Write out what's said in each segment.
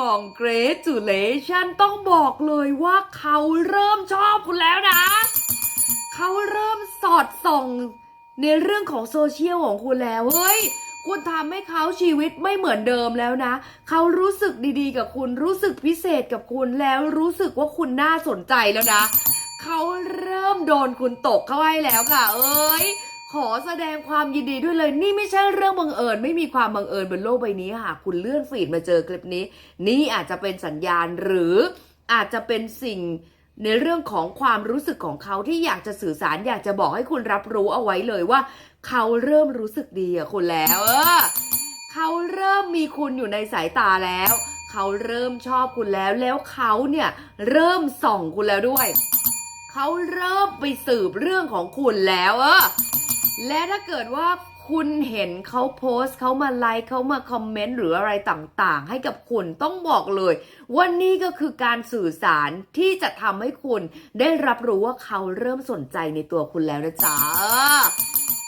congratulation ต้องบอกเลยว่าเขาเริ่มชอบคุณแล้วนะ เขาเริ่มสอดส่องในเรื่องของโซเชียลของคุณแล้ว เฮ้ย คุณทำให้เขาชีวิตไม่เหมือนเดิมแล้วนะ เขารู้สึกดีๆ กับคุณ รู้สึกพิเศษกับคุณ แล้วรู้สึกว่าคุณน่าสนใจแล้วนะ เขาเริ่มโดนคุณตกเข้าให้แล้วค่ะ เอ้ย ขอแสดงความยินดีด้วยเลย นี่ไม่ใช่เรื่องบังเอิญ ไม่มีความบังเอิญบนโลกใบนี้หากคุณเลื่อนฟีดมาเจอคลิปนี้ นี่อาจจะเป็นสัญญาณหรืออาจจะเป็นสิ่งในเรื่องของความรู้สึกของเขาที่อยากจะสื่อสารอยากจะบอกให้คุณรับรู้เอาไว้เลยว่า เขาเริ่มรู้สึกดีกับคุณแล้วเออเขาเริ่มมีคุณอยู่ในสายตาแล้ว เขาเริ่มชอบคุณแล้วแล้วเขาเนี่ยเริ่มส่องคุณแล้วด้วย เขาเริ่มไปสืบเรื่องของคุณแล้วเออ และถ้าเกิดว่าคุณเห็นเขาโพสต์เขามาไลค์เขามาคอมเมนต์หรืออะไรต่างๆ ให้กับคุณต้องบอกเลยว่านี่ก็คือการสื่อสารที่จะทำให้คุณได้รับรู้ว่าเขาเริ่มสนใจในตัวคุณแล้วนะจ๊ะ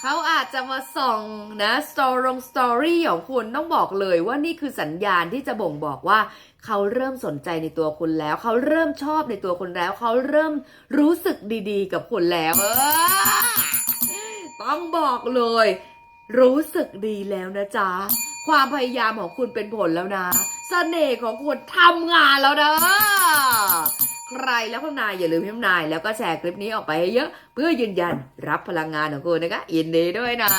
เขาอาจจะมาส่องนะสตอรงสตอรี่ของคุณต้องบอกเลยว่านี่คือสัญญาณที่จะบ่งบอกว่า เขาเริ่มสนใจในตัวคุณแล้ว เขาเริ่มชอบในตัวคุณแล้ว เขาเริ่มรู้สึกดีๆ กับคุณแล้วเออ ต้องบอกเลย รู้สึกดีแล้วนะจ๊ะ ความพยายามของคุณเป็นผลแล้วนะเสน่ห์ของคุณทำงานแล้วนะใครแล้วพี่นายอย่าลืมพิมพ์นาย แล้วก็แชร์คลิปนี้ออกไปให้เยอะ เพื่อยืนยันรับพลังงานของคุณนะคะยินดีด้วยนะ